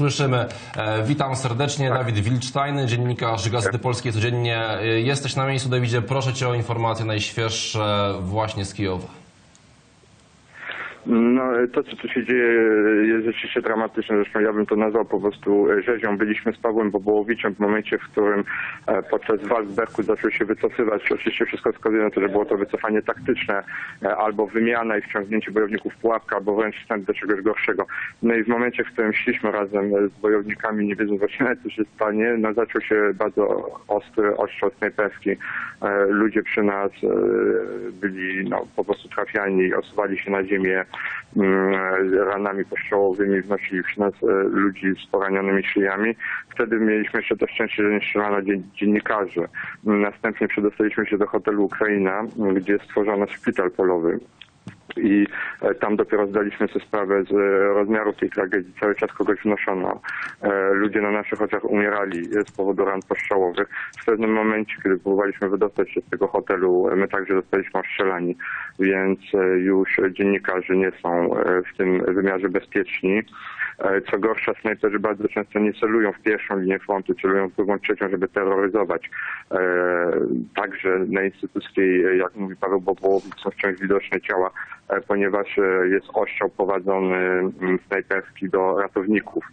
słyszymy. E, Witam serdecznie, Dawid Wilcztajny, dziennikarz Gazety Polskiej Codziennie. E, Jesteś na miejscu, Dawidzie, proszę Cię o informacje najświeższe właśnie z Kijowa. No, to, co tu się dzieje, jest rzeczywiście dramatyczne. Zresztą ja bym to nazwał po prostu rzezią. Byliśmy z Pawłem Bobołowiczem w momencie, w którym e, podczas walk Berkut zaczął się wycofywać. Oczywiście wszystko wskazuje na to, że było to wycofanie taktyczne, e, albo wymiana i wciągnięcie bojowników w pułapkę, albo wręcz wstęp do czegoś gorszego. No i w momencie, w którym szliśmy razem z bojownikami, nie wiedząc właśnie, co się stanie, no zaczął się bardzo ostry ostrzał snajperski. E, Ludzie przy nas e, byli no, po prostu trafiani, osuwali się na ziemię ranami postrzałowymi, wnosili nas ludzi z poranionymi szyjami. Wtedy mieliśmy jeszcze to szczęście, że nie strzelano dzien- dziennikarzy. Następnie przedostaliśmy się do hotelu Ukraina, gdzie stworzono szpital polowy i e, tam dopiero zdaliśmy sobie sprawę z e, rozmiarów tej tragedii. Cały czas kogoś wnoszono. E, Ludzie na naszych oczach umierali z powodu ran postrzałowych. W pewnym momencie, kiedy próbowaliśmy wydostać się z tego hotelu, my także zostaliśmy ostrzelani, więc już dziennikarze nie są w tym wymiarze bezpieczni. Co gorsza, snajperzy bardzo często nie celują w pierwszą linię frontu, celują w drugą, trzecią, żeby terroryzować. Także na Instytuckiej, e, jak mówi Paweł Bobołowicz, są wciąż widoczne ciała, ponieważ e, jest ostrzał prowadzony mm, snajperski do ratowników.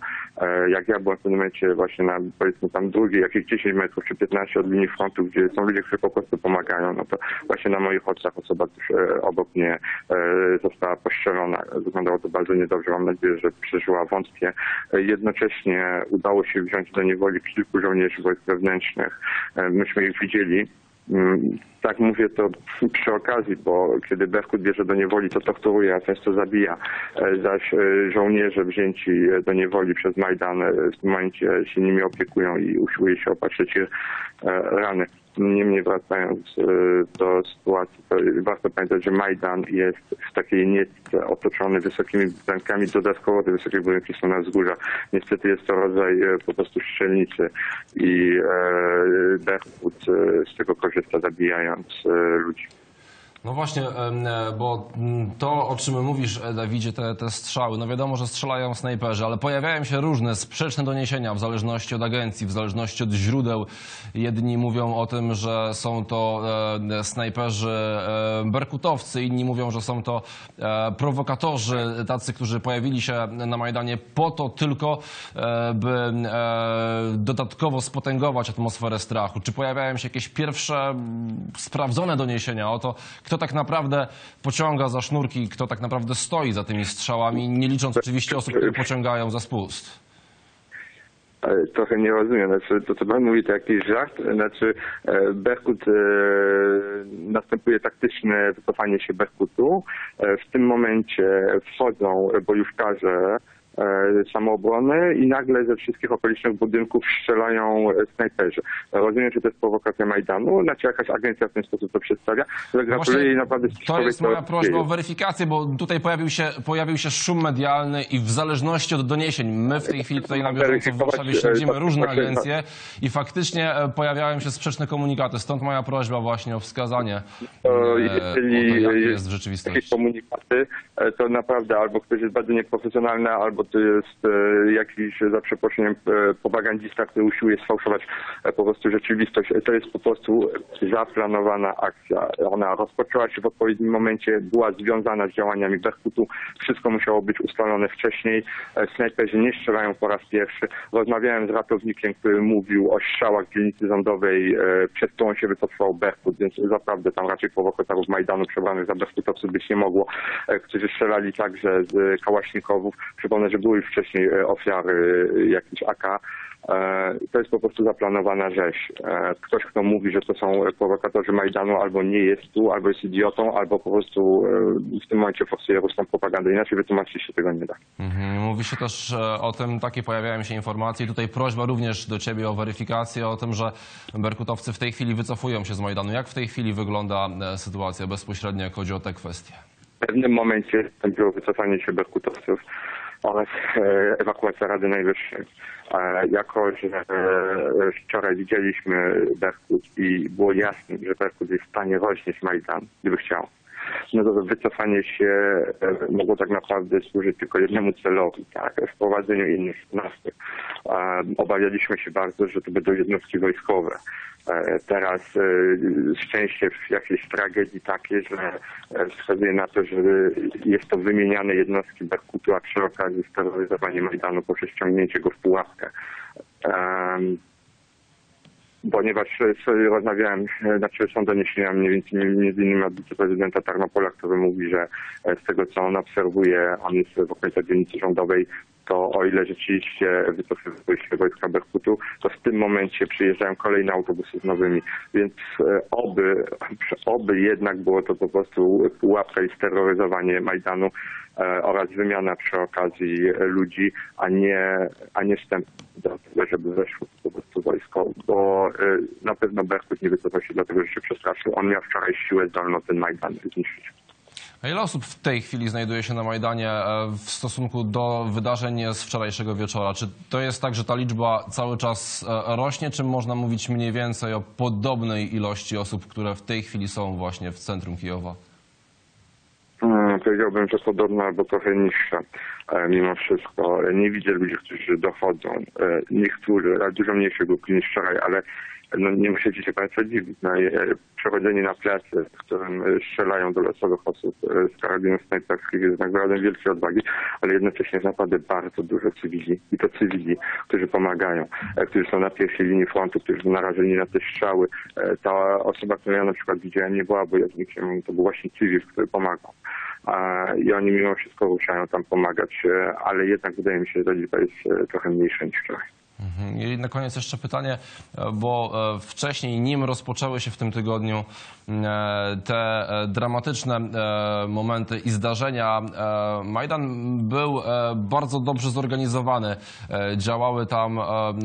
E, Jak ja byłem w pewnym momencie właśnie na powiedzmy tam drugiej, jakieś 10 metrów czy 15 od linii frontu, gdzie są ludzie, którzy po prostu pomagają, no to właśnie na moich oczach osoba e, obok mnie e, została postrzelona. Wyglądało to bardzo niedobrze. Mam nadzieję, że przeżyła wątpię. E, Jednocześnie udało się wziąć do niewoli kilku żołnierzy wojsk wewnętrznych. E, Myśmy ich widzieli. Mm, Tak mówię to przy okazji, bo kiedy Berkut bierze do niewoli, to torturuje, a często zabija. E, Zaś e, żołnierze wzięci do niewoli przez Majdan e, w tym momencie się nimi opiekują i usiłuje się opatrzyć e, rany. Niemniej wracając e, do sytuacji, to warto pamiętać, że Majdan jest w takiej nietce otoczony wysokimi budynkami. Dodatkowo te wysokie budynki są na wzgórzach. Niestety jest to rodzaj e, po prostu strzelnicy i e, Berkut e, z tego korzysta, zabijając ludzi. No właśnie, e, bo mm, to, o czym mówisz, e, Dawidzie, te, te strzały, no wiadomo, że strzelają snajperzy, ale pojawiają się różne sprzeczne doniesienia w zależności od agencji, w zależności od źródeł. Jedni mówią o tym, że są to e, snajperzy berkutowcy, inni mówią, że są to prowokatorzy, tacy, którzy pojawili się na Majdanie po to tylko, by dodatkowo spotęgować atmosferę strachu. Czy pojawiają się jakieś pierwsze mm, sprawdzone doniesienia o to, kto tak naprawdę pociąga za sznurki, kto tak naprawdę stoi za tymi strzałami, nie licząc oczywiście osób, które pociągają za spust. Ale Trochę nie rozumiem, znaczy to co pan mówi to jakiś żart, znaczy e, Berkut, e, następuje taktyczne wycofanie się Berkutu, e, w tym momencie wchodzą bojówkarze e, samoobrony i nagle ze wszystkich okolicznych budynków strzelają e, snajperzy. Rozumiem, że to jest prowokacja Majdanu, znaczy jakaś agencja w ten sposób to przedstawia, gratuluję jej naprawdę to jest moja prośba o weryfikację, bo tutaj pojawił się, pojawił się szum medialny i w zależności od doniesień, my w tej chwili tutaj na bieżąco w Warszawie śledzimy e, różne agencje i faktycznie e, pojawiają się sprzeczne komunikaty. Stąd moja prośba właśnie o wskazanie To e, jeżeli o to, jakie jest w takie rzeczywistości. komunikaty, e, to naprawdę albo ktoś jest bardzo nieprofesjonalny, albo to jest e, jakiś, za przeproszeniem, e, propagandista, który usiłuje sfałszować e, po prostu rzeczywistość. E, To jest po prostu zaplanowana akcja. Ona rozpoczęła się w odpowiednim momencie, była związana z działaniami Berkutu. Wszystko musiało być ustalone wcześniej. E, Snajperzy nie strzelają po raz pierwszy. Rozmawiałem z ratownikiem, który mówił o strzałach dzielnicy rządowej, e, przez którą się wycofał Berkut, więc zaprawdę tam raczej prowokatorów Majdanu przebranych za Berkutowców być nie mogło, e, którzy strzelali także z kałaśnikowów. Przypomnę, że były już wcześniej e, ofiary e, jakichś AK. E, To jest po prostu zaplanowana rzeź. E, Ktoś, kto mówi, że to są prowokatorzy Majdanu, albo nie jest tu, albo jest idiotą, albo po prostu e, w tym momencie forsuje ruską propagandę. Inaczej wytłumaczyć się tego nie da. Mhm. Mówi się też e, o tym, takie pojawiają się informacje. Tutaj prośba również do Ciebie o weryfikację o tym, że berkutowcy w tej chwili wycofują się z Majdanu. Jak w tej chwili wygląda e, sytuacja bezpośrednio, jak chodzi o te kwestie? W pewnym momencie nastąpiło wycofanie się berkutowców oraz e, ewakuacja Rady Najwyższej. E, Jako, że e, wczoraj widzieliśmy Berkut i było jasne, że Berkut jest w stanie roznieść Majdan, gdyby chciał. No to wycofanie się e, mogło tak naprawdę służyć tylko jednemu celowi, tak, wprowadzeniu innych jednostek. Obawialiśmy się bardzo, że to będą jednostki wojskowe. E, Teraz e, szczęście w jakiejś tragedii takie, że wskazuje na to, że jest to wymieniane jednostki Berkutu, a przy okazji steroryzowanie Majdanu poprzez ściągnięcie go w pułapkę. Ponieważ e, rozmawiałem, e, znaczy są doniesienia mniej więcej między innymi od wiceprezydenta Tarnopola, który mówi, że e, z tego co on obserwuje, on jest w okolicach dzielnicy rządowej, to o ile rzeczywiście wycofywały się wojska Berkutu, to w tym momencie przyjeżdżają kolejne autobusy z nowymi, więc oby, oby jednak było to po prostu pułapka i steroryzowanie Majdanu oraz wymiana przy okazji e, ludzi, a nie, a nie wstęp do tego, żeby weszło po prostu wojsko, bo e, na pewno Berkut nie wycofał się dlatego, że się przestraszył. On miał wczoraj siłę zdolną ten Majdan zniszczyć. A ile osób w tej chwili znajduje się na Majdanie e, w stosunku do wydarzeń z wczorajszego wieczora? Czy to jest tak, że ta liczba cały czas e, rośnie, czy można mówić mniej więcej o podobnej ilości osób, które w tej chwili są właśnie w centrum Kijowa? Powiedziałbym, że podobna albo trochę niższa e, mimo wszystko. E, Nie widzę ludzi, którzy dochodzą. E, Niektórzy, ale dużo mniejsze grupy niż wczoraj, ale no, nie musicie się Państwo dziwić. No, przechodzenie na plecy, w którym strzelają do losowych osób z karabinów snajperskich jest naprawdę wielkiej odwagi, ale jednocześnie naprawdę bardzo dużo cywili. I to cywili, którzy pomagają, którzy są na pierwszej linii frontu, którzy są narażeni na te strzały. Ta osoba, którą ja na przykład widziałem, nie była bojownikiem, to był właśnie cywil, który pomagał. I oni mimo wszystko ruszają tam pomagać, e, ale jednak wydaje mi się, że liczba jest e, trochę mniejsza niż wczoraj. Mhm. I na koniec jeszcze pytanie, e, bo wcześniej, nim rozpoczęły się w tym tygodniu te dramatyczne momenty i zdarzenia, Majdan był bardzo dobrze zorganizowany. Działały tam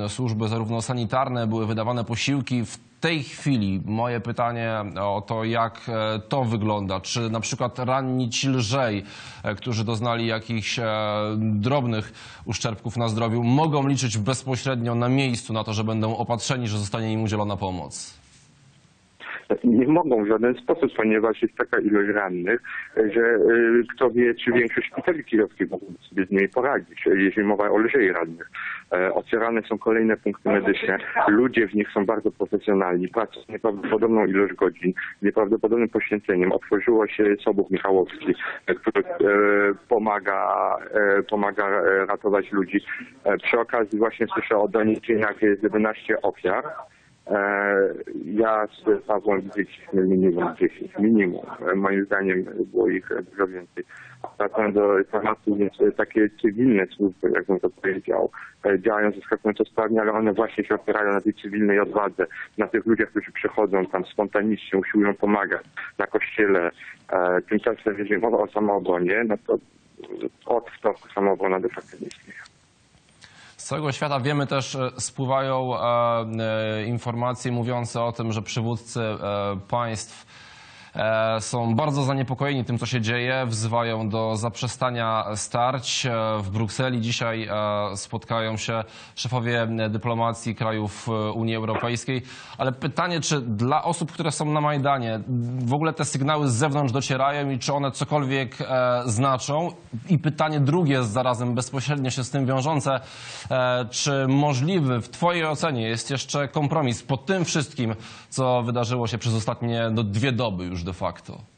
służby zarówno sanitarne, były wydawane posiłki. W tej chwili moje pytanie o to, jak e, to wygląda. Czy na przykład ranni ci lżej, e, którzy doznali jakichś e, drobnych uszczerbków na zdrowiu, mogą liczyć bezpośrednio na miejscu na to, że będą opatrzeni, że zostanie im udzielona pomoc? Nie mogą w żaden sposób, ponieważ jest taka ilość rannych, że y, kto wie, czy większość szpitali kijowskich mogą sobie z nimi poradzić, jeśli mowa o lżej rannych. E, Otwierane są kolejne punkty medyczne. Ludzie w nich są bardzo profesjonalni, pracują nieprawdopodobną ilość godzin, z nieprawdopodobnym poświęceniem. Otworzyło się Sobór Michałowski, e, który e, pomaga, pomaga ratować ludzi. Przy okazji właśnie słyszę o doniesieniach, jest 11 ofiar. E, Ja z Pawłem widzieliśmy minimum 10, minimum. E, Moim zdaniem było ich dużo więcej. Wracając do tematu, więc e, takie cywilne służby, jak bym to powiedział, działają zaskakująco sprawnie, ale one właśnie się opierają na tej cywilnej odwadze, na tych ludziach, którzy przychodzą tam spontanicznie, usiłują pomagać na kościele. Tymczasem, jeżeli mowa o samoobronie, no to od wtorku samoobrona de facto. Z całego świata wiemy też, e, spływają e, e, informacje mówiące o tym, że przywódcy państw e, są bardzo zaniepokojeni tym, co się dzieje, wzywają do zaprzestania starć. E, W Brukseli dzisiaj e, spotkają się szefowie dyplomacji krajów Unii Europejskiej. Ale pytanie, czy dla osób, które są na Majdanie, w ogóle te sygnały z zewnątrz docierają i czy one cokolwiek znaczą? I pytanie drugie zarazem bezpośrednio się z tym wiążące. Czy możliwy w Twojej ocenie jest jeszcze kompromis po tym wszystkim, co wydarzyło się przez ostatnie no, dwie doby już de facto?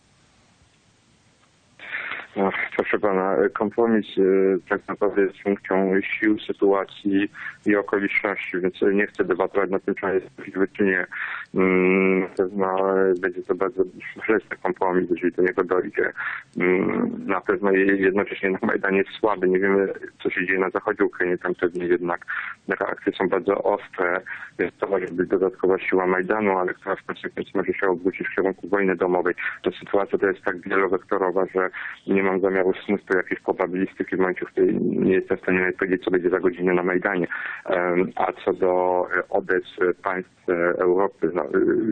Proszę pana, kompromis e, tak naprawdę jest funkcją sił, sytuacji i okoliczności, więc nie chcę debatować na tym, czy jest czy nie. Mm, Na pewno e, będzie to bardzo bolesny kompromis, jeżeli do niego dojdzie. Mm, Na pewno je- jednocześnie na Majdanie jest słaby. Nie wiemy, co się dzieje na zachodzie Ukrainy. Tam pewnie jednak reakcje są bardzo ostre, więc to może być dodatkowa siła Majdanu, ale która w konsekwencji może się obrócić w kierunku wojny domowej. To sytuacja to jest tak wielowektorowa, że nie mam zamiaru mnóstwo jakiejś probabilistyki w momencie, w której nie jestem w stanie powiedzieć, co będzie za godzinę na Majdanie. A co do e, odez e, państw e, Europy, no,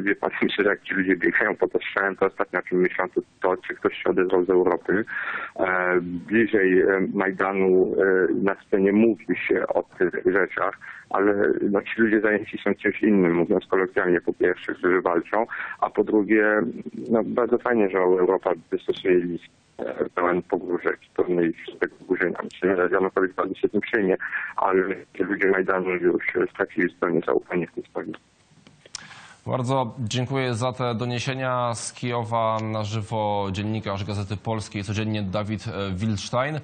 wie pan, myślę, że jak ci ludzie biegają pod ostrzałem, to ostatnio o czym myślą, to czy ktoś się odezwał z Europy. Bliżej Majdanu na scenie mówi się o tych rzeczach, ale no, ci ludzie zajęci są czymś innym, mówiąc kolokwialnie, po pierwsze, którzy walczą, a po drugie, no, bardzo fajnie, że Europa wystosuje list pełen pogróżek, pełnej tego oburzenia. Myślę, że Janukowicz bardzo się tym przyjmie, ale ludzie Majdanu już stracili zupełnie zaufanie w tej sprawie. Bardzo dziękuję za te doniesienia z Kijowa na żywo dziennikarz Gazety Polskiej codziennie Dawid e, Wildstein.